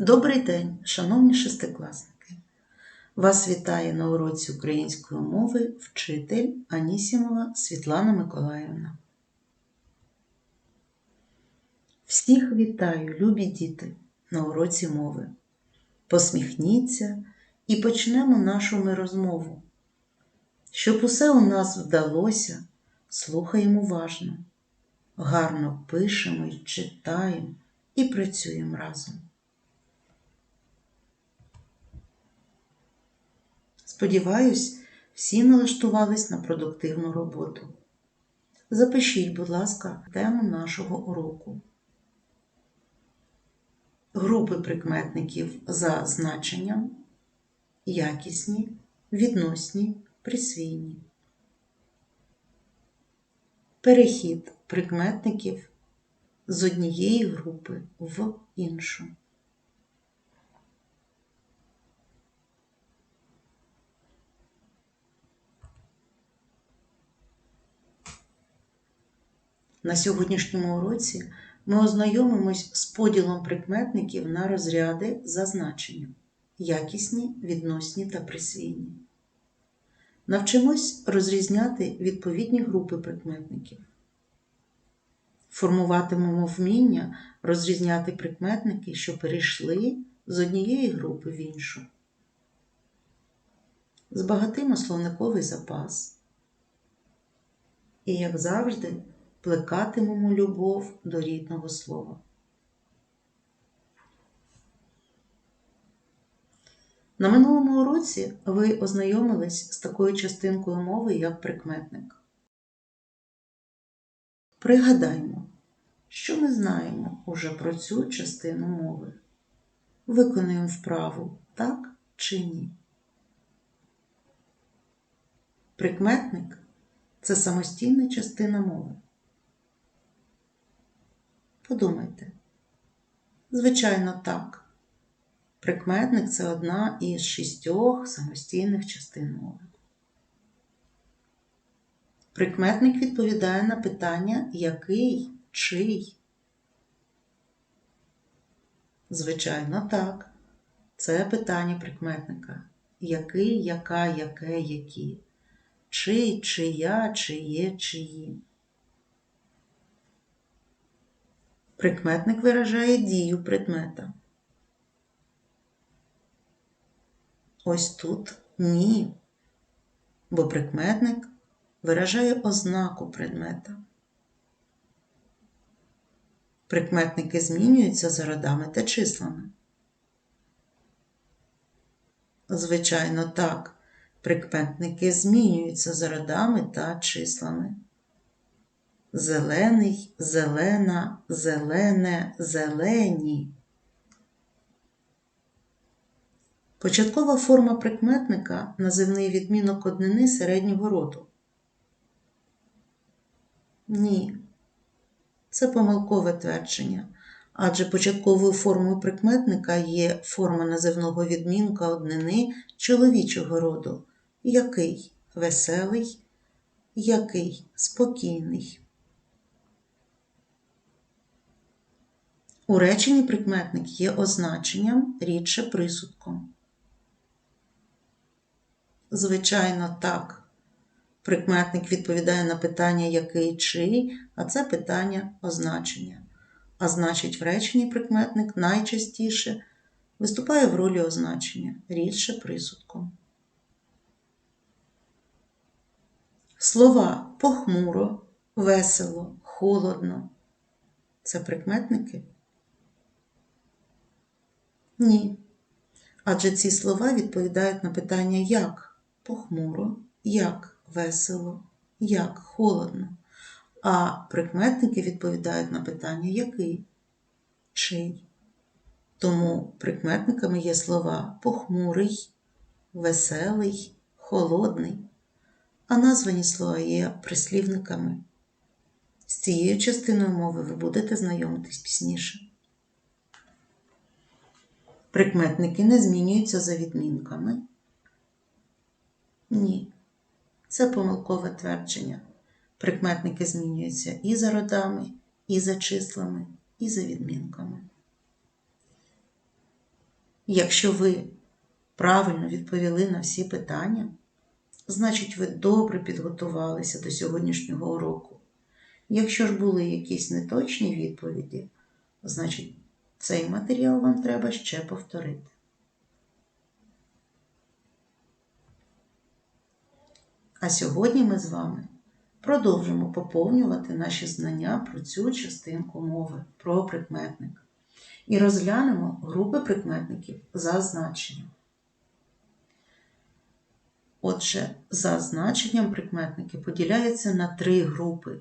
Добрий день, шановні шестикласники! Вас вітає на уроці української мови вчитель Анісімова Світлана Миколаївна. Всіх вітаю, любі діти, на уроці мови. Посміхніться і почнемо нашу ми розмову. Щоб усе у нас вдалося, слухаємо уважно, гарно пишемо і читаємо і працюємо разом. Сподіваюсь, всі налаштувались на продуктивну роботу. Запишіть, будь ласка, тему нашого уроку. Групи прикметників за значенням, якісні, відносні, присвійні. Перехід прикметників з однієї групи в іншу. На сьогоднішньому уроці ми ознайомимось з поділом прикметників на розряди за значенням якісні, відносні та присвійні. Навчимось розрізняти відповідні групи прикметників. Формуватимемо вміння розрізняти прикметники, що перейшли з однієї групи в іншу. Збагатимо словниковий запас. І, як завжди, плекатимемо любов до рідного слова. На минулому уроці ви ознайомились з такою частинкою мови, як прикметник. Пригадаймо, що ми знаємо уже про цю частину мови. Виконуємо вправу так чи ні. Прикметник це самостійна частина мови. Подумайте. Звичайно, так. Прикметник це одна із шістьох самостійних частин мови. Прикметник відповідає на питання який, чий. Звичайно, так. Це питання прикметника. Який, яка, яке, які. Чий, чия, чиє, чиї. Прикметник виражає дію предмета. Ось тут ні, бо прикметник виражає ознаку предмета. Прикметники змінюються за родами та числами. Звичайно, так, прикметники змінюються за родами та числами. Зелений, зелена, зелене, зелені. Початкова форма прикметника називний відмінок однини середнього роду. Ні, це помилкове твердження, адже початковою формою прикметника є форма називного відмінка однини чоловічого роду, який веселий, який спокійний. У реченні прикметник є означенням рідше присудком. Звичайно, так. Прикметник відповідає на питання який чий, а це питання означення. А значить, в реченні прикметник найчастіше виступає в ролі означення рідше присудком. Слова похмуро, весело, холодно це прикметники? Ні. Адже ці слова відповідають на питання як похмуро, як весело, як холодно. А прикметники відповідають на питання який, чий. Тому прикметниками є слова похмурий, веселий, холодний, а названі слова є прислівниками. З цією частиною мови ви будете знайомитись пізніше. Прикметники не змінюються за відмінками. Ні. Це помилкове твердження. Прикметники змінюються і за родами, і за числами, і за відмінками. Якщо ви правильно відповіли на всі питання, значить ви добре підготувалися до сьогоднішнього уроку. Якщо ж були якісь неточні відповіді, значить цей матеріал вам треба ще повторити. А сьогодні ми з вами продовжимо поповнювати наші знання про цю частинку мови, про прикметник. І розглянемо групи прикметників за значенням. Отже, за значенням прикметники поділяються на три групи: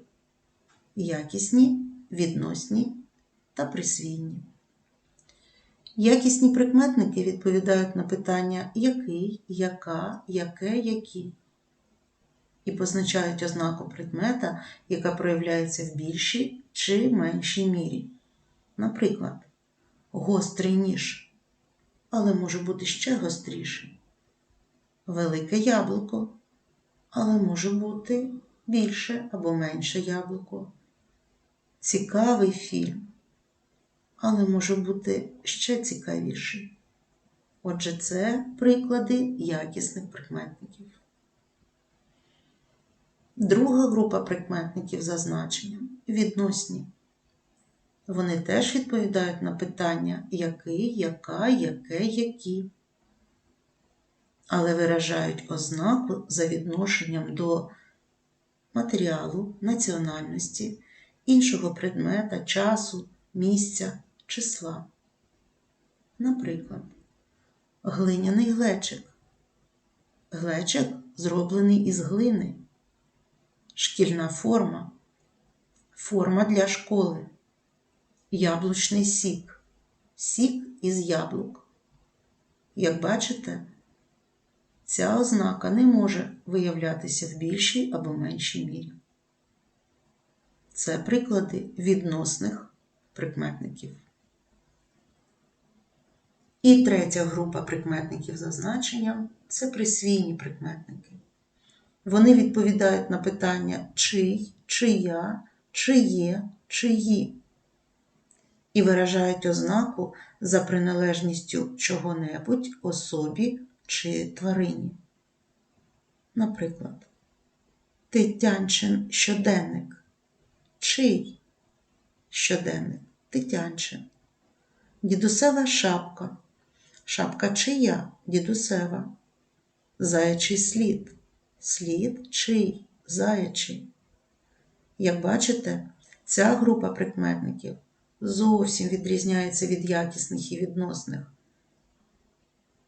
якісні, відносні та присвійні. Якісні прикметники відповідають на питання який, яка, яке, які і позначають ознаку предмета, яка проявляється в більшій чи меншій мірі. Наприклад, гострий ніж, але може бути ще гостріший. Велике яблуко, але може бути більше або менше яблуко. Цікавий фільм, але може бути ще цікавіший. Отже, це приклади якісних прикметників. Друга група прикметників за значенням відносні. Вони теж відповідають на питання який, яка, яке, які, але виражають ознаку за відношенням до матеріалу, національності, іншого предмета, часу, місця, числа. Наприклад, глиняний глечик. Глечик зроблений із глини шкільна форма, форма для школи, яблучний сік, сік із яблук. Як бачите, ця ознака не може виявлятися в більшій або меншій мірі. Це приклади відносних прикметників. І третя група прикметників за значенням це присвійні прикметники. Вони відповідають на питання чий, чия, чиє, чиї і виражають ознаку за приналежністю чого-небудь особі чи тварині. Наприклад, Тетянчин щоденник. Чий щоденник Тетянчин. Дідусева шапка. Шапка чия дідусева. Заячий слід слід чий, заячий. Як бачите, ця група прикметників зовсім відрізняється від якісних і відносних,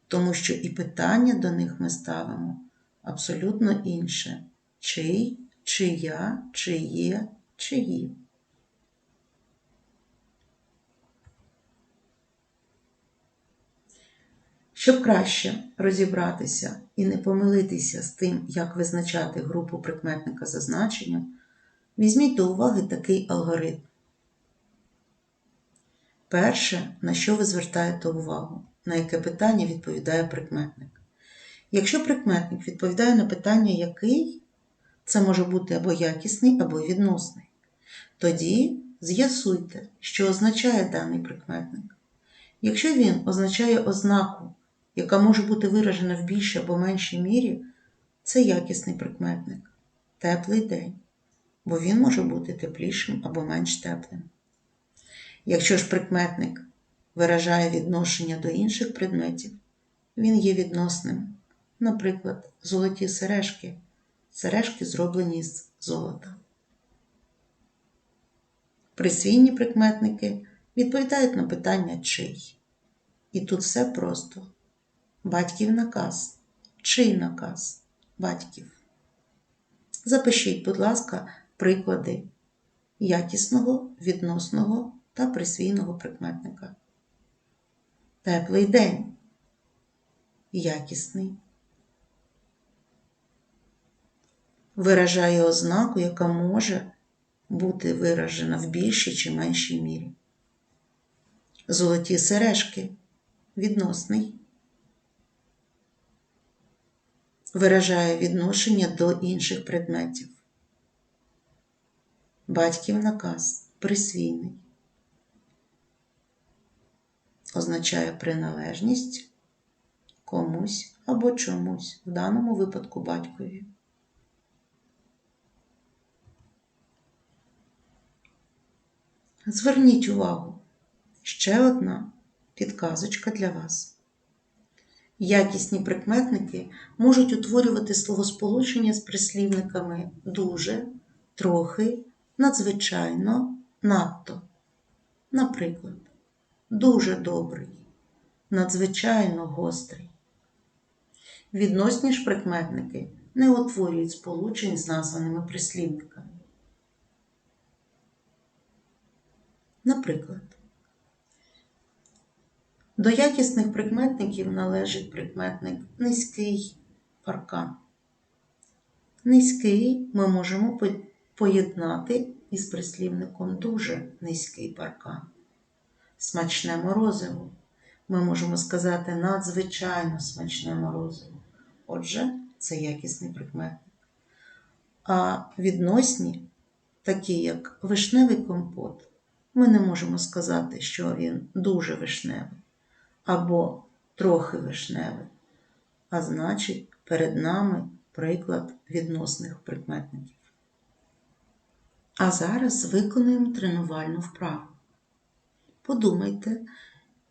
тому що і питання до них ми ставимо абсолютно інше: чий, чия, чиє, чиї. Щоб краще розібратися і не помилитися з тим, як визначати групу прикметника за значенням, візьміть до уваги такий алгоритм. Перше, на що ви звертаєте увагу, на яке питання відповідає прикметник. Якщо прикметник відповідає на питання який, це може бути або якісний, або відносний. Тоді з'ясуйте, що означає даний прикметник. Якщо він означає ознаку яка може бути виражена в більшій або меншій мірі, це якісний прикметник, теплий день, бо він може бути теплішим або менш теплим. Якщо ж прикметник виражає відношення до інших предметів, він є відносним. Наприклад, золоті сережки. Сережки зроблені з золота. Присвійні прикметники відповідають на питання чий. І тут все просто. Батьків наказ. Чий наказ батьків? Запишіть, будь ласка, приклади якісного, відносного та присвійного прикметника. Теплий день. Якісний. Виражає ознаку, яка може бути виражена в більшій чи меншій мірі. Золоті сережки відносний. Виражає відношення до інших предметів. Батьків наказ присвійний. означає приналежність комусь або чомусь, в даному випадку батькові. Зверніть увагу, ще одна підказочка для вас. Якісні прикметники можуть утворювати словосполучення з прислівниками дуже, трохи, надзвичайно, надто. Наприклад, дуже добрий, надзвичайно гострий. Відносні ж прикметники не утворюють сполучень з названими прислівниками. Наприклад, до якісних прикметників належить прикметник низький паркан. Низький ми можемо поєднати із прислівником дуже низький паркан. Смачне морозиво. Ми можемо сказати надзвичайно смачне морозиво. Отже, це якісний прикметник. А відносні, такі як вишневий компот, ми не можемо сказати, що він дуже вишневий або трохи вишневий, а значить, перед нами приклад відносних прикметників. А зараз виконуємо тренувальну вправу. Подумайте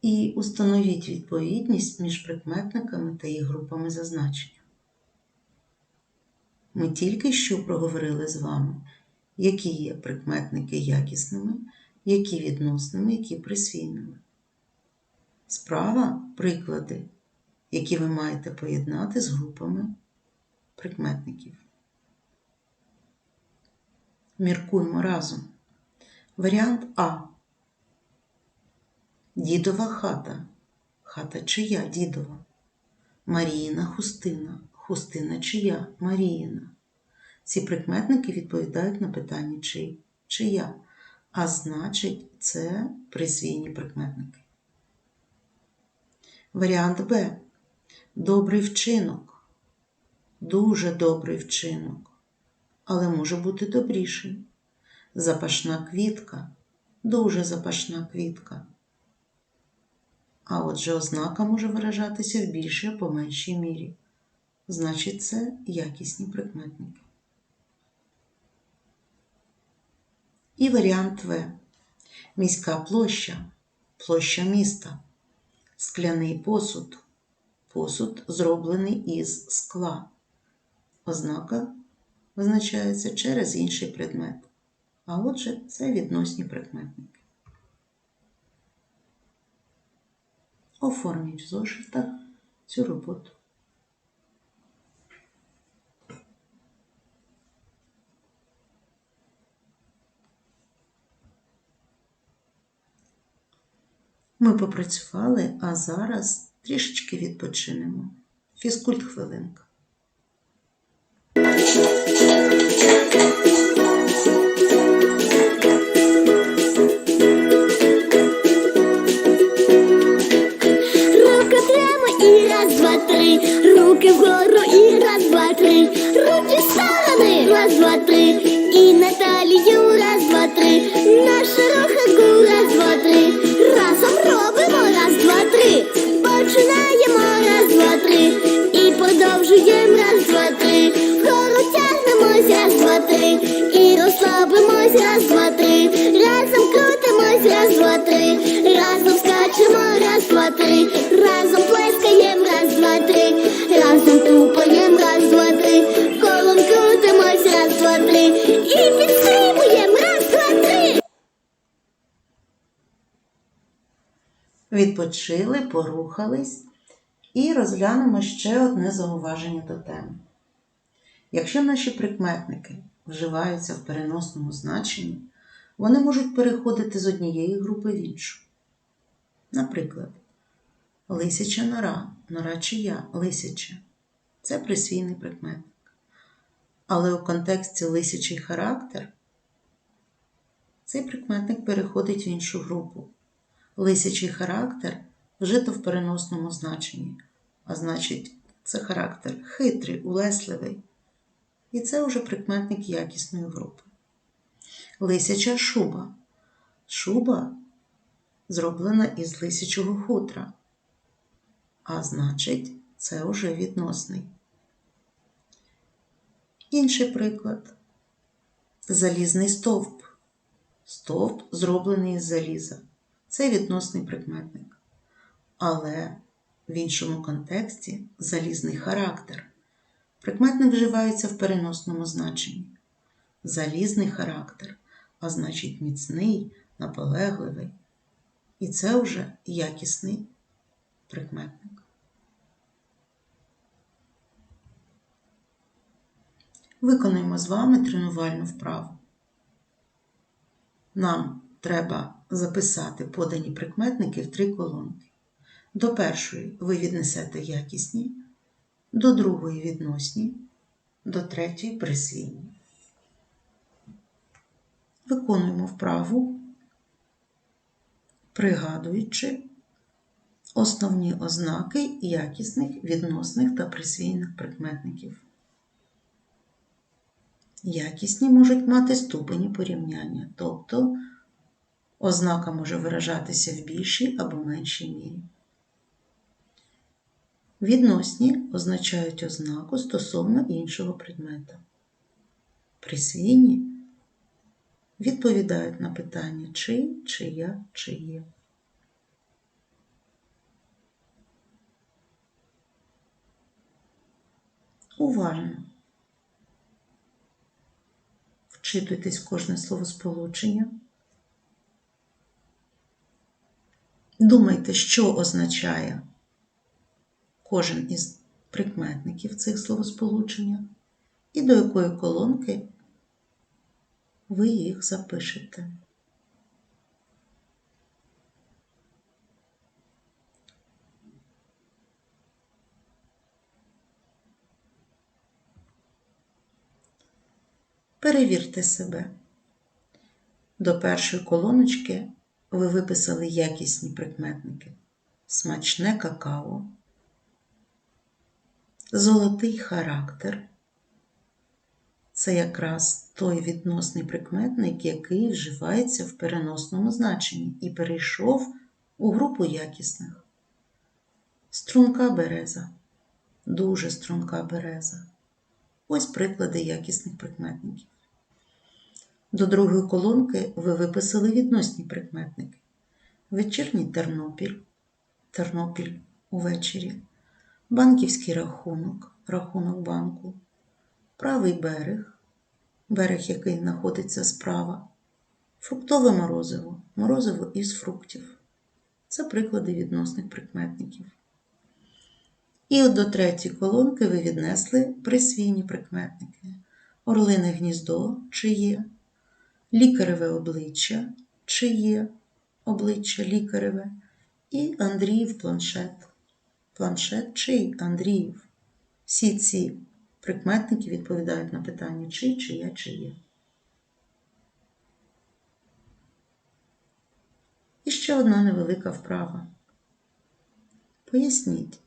і установіть відповідність між прикметниками та їх групами зазначення. Ми тільки що проговорили з вами, які є прикметники якісними, які відносними, які присвійними. Справа приклади, які ви маєте поєднати з групами прикметників. Міркуємо разом. Варіант А. Дідова хата. Хата чия дідова. Маріїна хустина. Хустина чия Маріїна. Ці прикметники відповідають на питання чий, чия, а значить, це присвійні прикметники. Варіант Б. Добрий вчинок. Дуже добрий вчинок, але може бути добріший. Запашна квітка. Дуже запашна квітка. А отже, ознака може виражатися в більшій або меншій мірі. Значить, це якісні прикметники. І варіант В. Міська площа. Площа міста. Скляний посуд. Посуд зроблений із скла. Ознака визначається через інший предмет. А отже, це відносні прикметники. Оформіть в зошитах цю роботу. Ми попрацювали, а зараз трішечки відпочинемо. Фізкульт хвилинка. Руки вгору і раз, два, три. Руки в сторони, раз, два, три. І на талію, раз, два, три. На Починаємо, раз, два, три. І продовжуємо, раз, Відпочили, порухались і розглянемо ще одне зауваження до теми. Якщо наші прикметники вживаються в переносному значенні, вони можуть переходити з однієї групи в іншу. Наприклад, лисяча нора, нора чия, лисяча це присвійний прикметник. Але у контексті лисячий характер цей прикметник переходить в іншу групу. Лисячий характер вжито в переносному значенні, а значить, це характер хитрий, улесливий. І це вже прикметник якісної групи. Лисяча шуба. Шуба зроблена із лисячого хутра. А значить, це уже відносний. Інший приклад. Залізний стовп. Стовп зроблений із заліза. Це відносний прикметник. Але в іншому контексті залізний характер. Прикметник вживається в переносному значенні. Залізний характер, а значить міцний, наполегливий. І це вже якісний прикметник. Виконуємо з вами тренувальну вправу. Нам треба записати подані прикметники в три колонки. До першої ви віднесете якісні, до другої відносні, до третьої присвійні. Виконуємо вправу, пригадуючи основні ознаки якісних, відносних та присвійних прикметників. Якісні можуть мати ступені порівняння, тобто ознака може виражатися в більшій або меншій мірі. Відносні означають ознаку стосовно іншого предмета. Присвійні відповідають на питання чий, чия, чиє. Уважно. Вчитуйтесь кожне словосполучення. Думайте, що означає кожен із прикметників цих словосполучення і до якої колонки ви їх запишете. Перевірте себе. До першої колоночки ви виписали якісні прикметники. Смачне какао, золотий характер. Це якраз той відносний прикметник, який вживається в переносному значенні і перейшов у групу якісних. Струнка береза, дуже струнка береза. Ось приклади якісних прикметників. До другої колонки ви виписали відносні прикметники. Вечірній Тернопіль, Тернопіль увечері, банківський рахунок, рахунок банку, правий берег, берег, який знаходиться справа, фруктове морозиво, морозиво із фруктів. Це приклади відносних прикметників. І от до третьої колонки ви віднесли присвійні прикметники. Орлине гніздо чи є, лікареве обличчя чи є обличчя лікареве, і Андріїв планшет. Планшет чий Андріїв. Всі ці прикметники відповідають на питання чий, чия, чиє. І ще одна невелика вправа. Поясніть,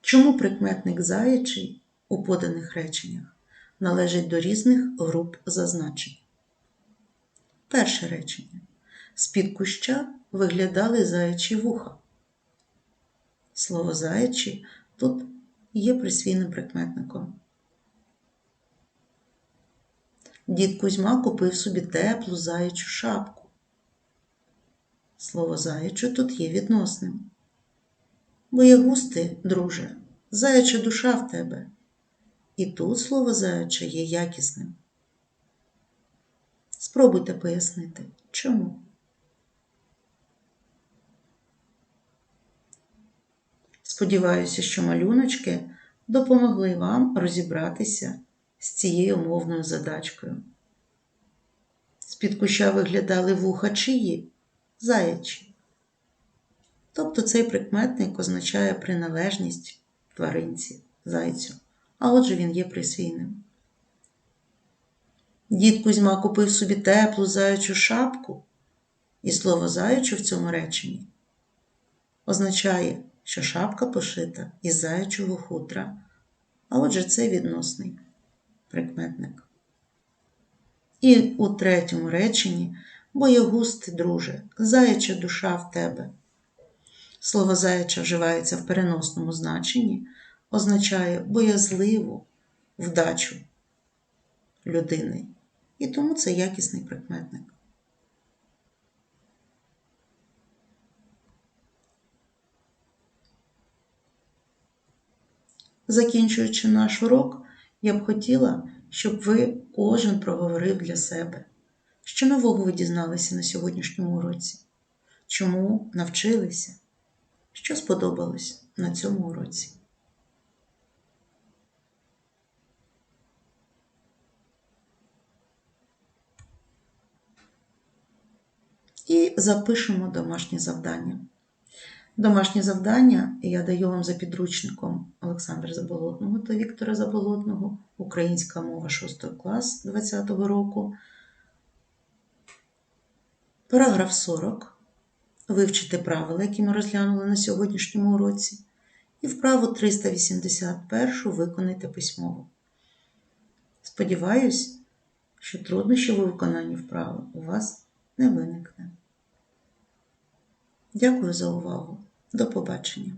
чому прикметник заячий у поданих реченнях належить до різних груп зазначень. Перше речення. З-під куща виглядали заячі вуха. Слово заячі тут є присвійним прикметником. Дід Кузьма купив собі теплу заячу шапку. Слово заячу тут є відносним. Боягусти, друже, заяча душа в тебе. І тут слово заяча є якісним. Спробуйте пояснити, чому. Сподіваюся, що малюночки допомогли вам розібратися з цією мовною задачкою. З-під куща виглядали вуха чиї? Заячі. Тобто цей прикметник означає приналежність тваринці, зайцю, а отже він є присвійним. Дід Кузьма купив собі теплу заячу шапку, і слово заячу в цьому реченні означає, що шапка пошита із заячого хутра, а отже це відносний прикметник. І у третьому реченні боягуз ти, друже, заяча душа в тебе. Слово заяча вживається в переносному значенні, означає боязливу вдачу людини. І тому це якісний прикметник. Закінчуючи наш урок, я б хотіла, щоб ви кожен проговорив для себе, що нового ви дізналися на сьогоднішньому уроці, чому навчилися, що сподобалось на цьому уроці. І запишемо домашнє завдання. Домашнє завдання я даю вам за підручником Олександра Заболотного та Віктора Заболотного, Українська мова 6 клас 2020 року. Параграф 40. Вивчити правила, які ми розглянули на сьогоднішньому уроці. І вправу 381 виконайте письмово. Сподіваюсь, що труднощів у виконанні вправи у вас не виникне. Дякую за увагу. До побачення.